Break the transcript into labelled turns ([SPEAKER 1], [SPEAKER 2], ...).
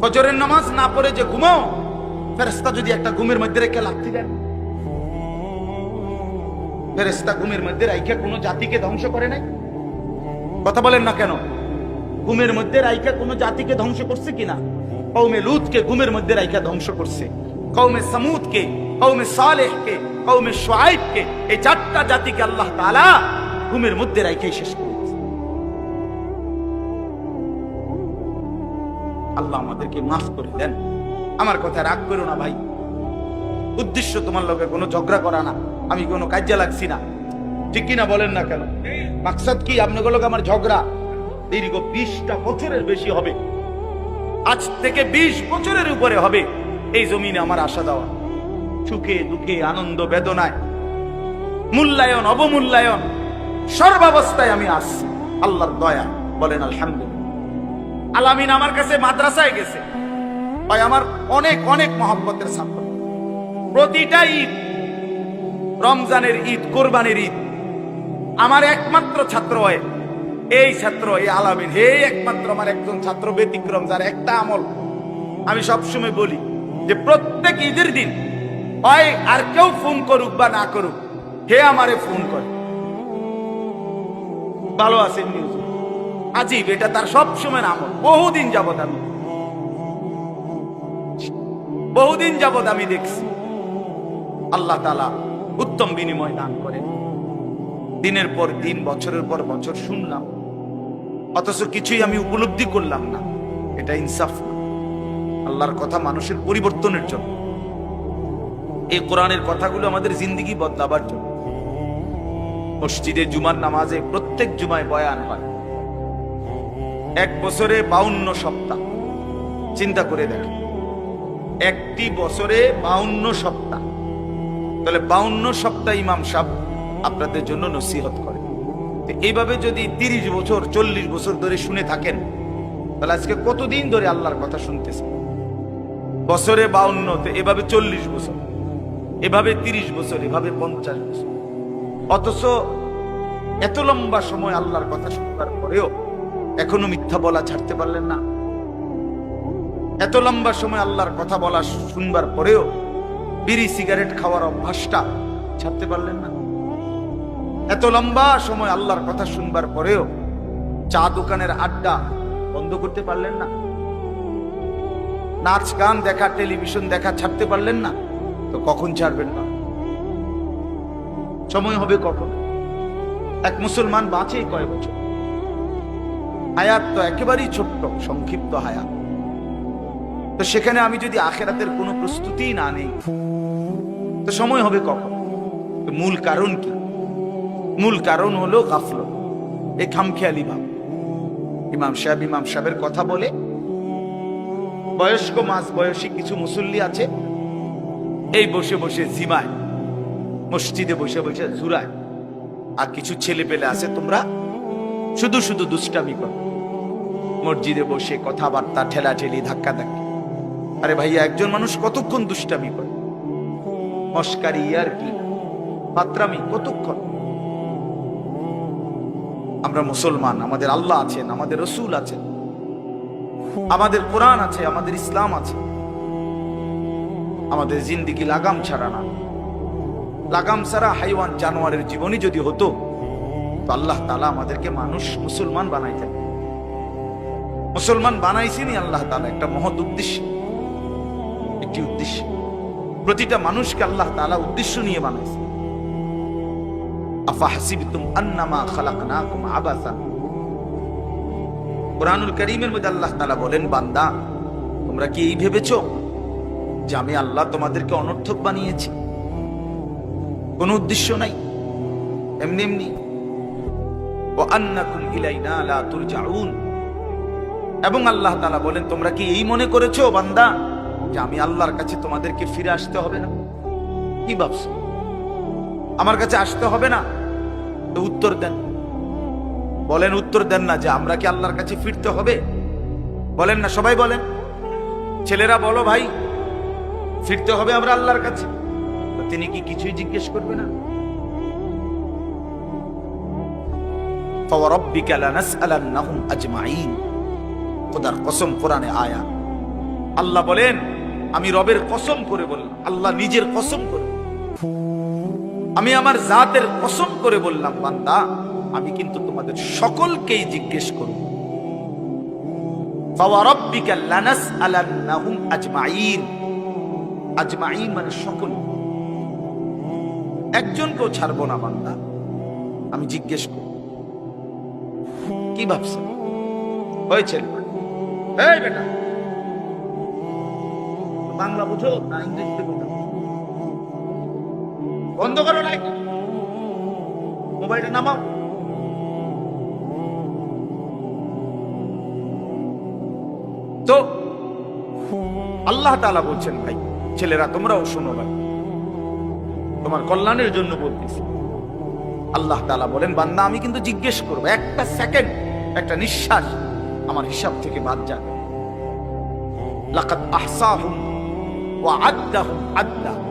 [SPEAKER 1] ফজরের নামাজ না পড়ে যে ঘুমাও ফেরেস্তা যদি একটা ঘুমের মধ্যে রেখে লাথি দেন। ফেরেস্তা ঘুমের মধ্যে রাইখে কোনো জাতিকে ধ্বংস করে নাই? কথা বলেন না কেন? ঘুমের মধ্যে রাইখা কোনো জাতিকে ধ্বংস করছে কিনা? কৌমে লুতকে ঘুমের মধ্যে রাইখা ধ্বংস করছে। কৌমে সামুদকে কৌমে সালেহকে কৌমে সোয়াইবকে এই চারটা জাতিকে আল্লাহ তাআলা ঘুমের মধ্যে রাইখাই শেষ করেছে। আল্লাহ আমাদেরকে মাফ করে দেন। আমার কথা রাগ করো না ভাই। উদ্দেশ্য তোমার লোকে কোনো ঝগড়া করা না। আমি কোনো কাজে লাগছি না। ঠিক কিনা বলেন না কেন? মাকসাদ কি? আপনার লোক আমার ঝগড়া? দীর্ঘ বিশটা বছরের বেশি হবে। আজ থেকে বিশ বছরের উপরে হবে। এই জমিনে আমার আশা দেওয়া। সুখে দুঃখে আনন্দ বেদনায়। মূল্যায়ন, অবমূল্যায়ন। সর্বাবস্থায় আমি আসছি আল্লাহর দয়া। বলেন আলহামদুলিল্লাহ। আলামিন আমার কাছে মাদ্রাসায় গেছে। ভাই, আমার অনেক অনেক মহব্বতের ছাত্র। প্রতিটা ঈদ, রমজানের ঈদ, কোরবানির ঈদ, আমার একমাত্র ছাত্র হয়। এই ছাত্র, এই আলামিন, হে একমাত্র আমার একজন ছাত্র ব্যতিক্রম, যার একটা আমল আমি সবসময় বলি যে প্রত্যেক ঈদের দিন, হয় আর কেউ ফোন করুক বা না করুক, হে আমারে ফোন করে। ভালো আছেন নিউজ। আজীব, এটা তার সবসময় আমল বহুদিন যাবৎ আমি। বহুদিন যাবৎ আমি দেখছি। আল্লাহ তালা উত্তম বিনিময় দান করেন। দিনের পর দিন, বছরের পর বছর শুনলাম। অথচ কিছুই আমি উপলব্ধি করলাম না। এটা ইনসাফ আল্লাহর কথা মানুষের পরিবর্তনের জন্য। এই কোরআনের কথাগুলো আমাদের জিন্দিগি বদলাবার জন্য। মসজিদে জুমার নামাজে প্রত্যেক জুমায় বয়ান হয়। এক বছরে বাউন্ন সপ্তাহ। চিন্তা করে দেখেন। একটি বছরে বাউন্ন সপ্তাহ। তাহলে বাউন্ন সপ্তাহ ইমাম সাহ আপনাদের জন্য নসিহত করে এইভাবে যদি তিরিশ বছর, চল্লিশ বছর ধরে শুনে থাকেন, তাহলে আজকে কতদিন ধরে আল্লাহর কথা শুনতেছেন? বছরে বাউন্ন এভাবে চল্লিশ বছর। এভাবে তিরিশ বছর, এভাবে পঞ্চাশ বছর। অথচ এত লম্বা সময় আল্লাহর কথা শুনবার পরেও এখনও মিথ্যা বলা ছাড়তে পারলেন না। এত লম্বা সময় আল্লাহর কথা বলা শুনবার পরেও বিড়ি, সিগারেট খাওয়ার অভ্যাসটা ছাড়তে পারলেন না। এত লম্বা সময় আল্লাহর কথা শুনবার পরেও চা দোকানের আড্ডা বন্ধ করতে পারলেন না। নাচ, গান দেখা, টেলিভিশন দেখা ছাড়তে পারলেন না। তো কখন ছাড়বেন না? সময় হবে কখন? এক মুসলমান বাঁচে কয় বছর? হায়াত তো একেবারেই ছোট্ট, সংক্ষিপ্ত হায়াত। তো সেখানে আমি যদি আখেরাতের কোনো প্রস্তুতি না নেই, তো সময় হবে কখন? মূল কারণ কি? মূল কারণ হলো গাফল, এই খামখেয়ালি ভাব। ইমাম সাহেব ইমাম সাহেবের কথা বলে, বয়স্ক মাস বয়সী কিছু মুসল্লি আছে, এই বসে বসে জিমায়, মসজিদে বসে বসে জুরায় আর কিছু ছেলে পেলে আছে তোমরা শুধু শুধু দুষ্টামি করো। মসজিদে বসে কথাবার্তা ঠেলা ঠেলি ধাক্কা ধাক্কি আরে ভাইয়া, একজন মানুষ কতক্ষণ দুষ্টামি করে? মস্কারি আর কি? পাত্রামি কতক্ষণ? আমরা মুসলমান, আমাদের আল্লাহ আছেন, আমাদের রসুল আছেন। আমাদের কোরআন আছে, আমাদের ইসলাম আছে। আমাদের জিন্দিগি লাগাম ছাড়া না। লাগাম ছাড়া হাইওয়ান জানোয়ারের জীবনই যদি হতো আল্লাহ তালা আমাদেরকে মানুষ মুসলমান বানাইতেন মুসলমান বানাইছেনই আল্লাহ তালা একটা মহৎ উদ্দেশ্য। একটি উদ্দেশ্য। প্রতিটা মানুষকে আল্লাহ তাআলা উদ্দেশ্য নিয়ে বানাইছে আফা হাসিবতুম আন্নামা খালাকনাকুম আবাসা। কোরআনুল করিমের মধ্যে আল্লাহ তাআলা বলেন, বান্দা, তোমরা কি এই ভেবেছো যে আমি আল্লাহ তোমাদেরকে অনর্থক বানিয়েছি? কোনো উদ্দেশ্য নাই। এমনি এমনি এবং আল্লাহ তাআলা বলেন, তোমরা কি এই মনে করেছ, বান্দা, যে আমি আল্লাহর কাছে তোমাদেরকে ফিরে আসতে হবে না? কি ভাবছ? আমার কাছে আসতে হবে না? তো উত্তর দেন। বলেন, উত্তর দেন না যে আমরা কি আল্লাহর কাছে ফিরতে হবে? বলেন না, সবাই বলেন। ছেলেরা বলো, ভাই, ফিরতে হবে আমরা আল্লাহর কাছে? তিনি কি কিছুই জিজ্ঞেস করবে না? কসম কোরআনে আয়া। আল্লাহ বলেন, আমি রবের কসম করে বললাম, আল্লাহ নিজের কসম করে আমি আমার জাতের কসম করে বললাম, বান্দা, আমি কিন্তু তোমাদের সকলকেই জিজ্ঞেস করব। ফাওয়ারাব্বিকা লানাসআলান্নাহুম আজমাইন আজমাইন মানে সকল। একজনকেও ছাড়বো না, বান্দা। আমি জিজ্ঞেস করব। কি ভাবছেন? হয়েছে বাংলা বুঝো না ইংরেজিতে বন্ধ করো মোবাইলটা নামাও। তো, আল্লাহ তাআলা বলছেন, ভাই, ছেলেরা, তোমরাও শোনো ভাই। তোমার কল্যাণের জন্য বলতেছি। আল্লাহ তাআলা বলেন, বান্দা, আমি কিন্তু জিজ্ঞেস করব, একটা সেকেন্ড একটা নিঃশ্বাস আমার হিসাব থেকে বাদ যাবে। লাকাত আহসাহুম ওয়া আদ্দাহুম আদ্দা।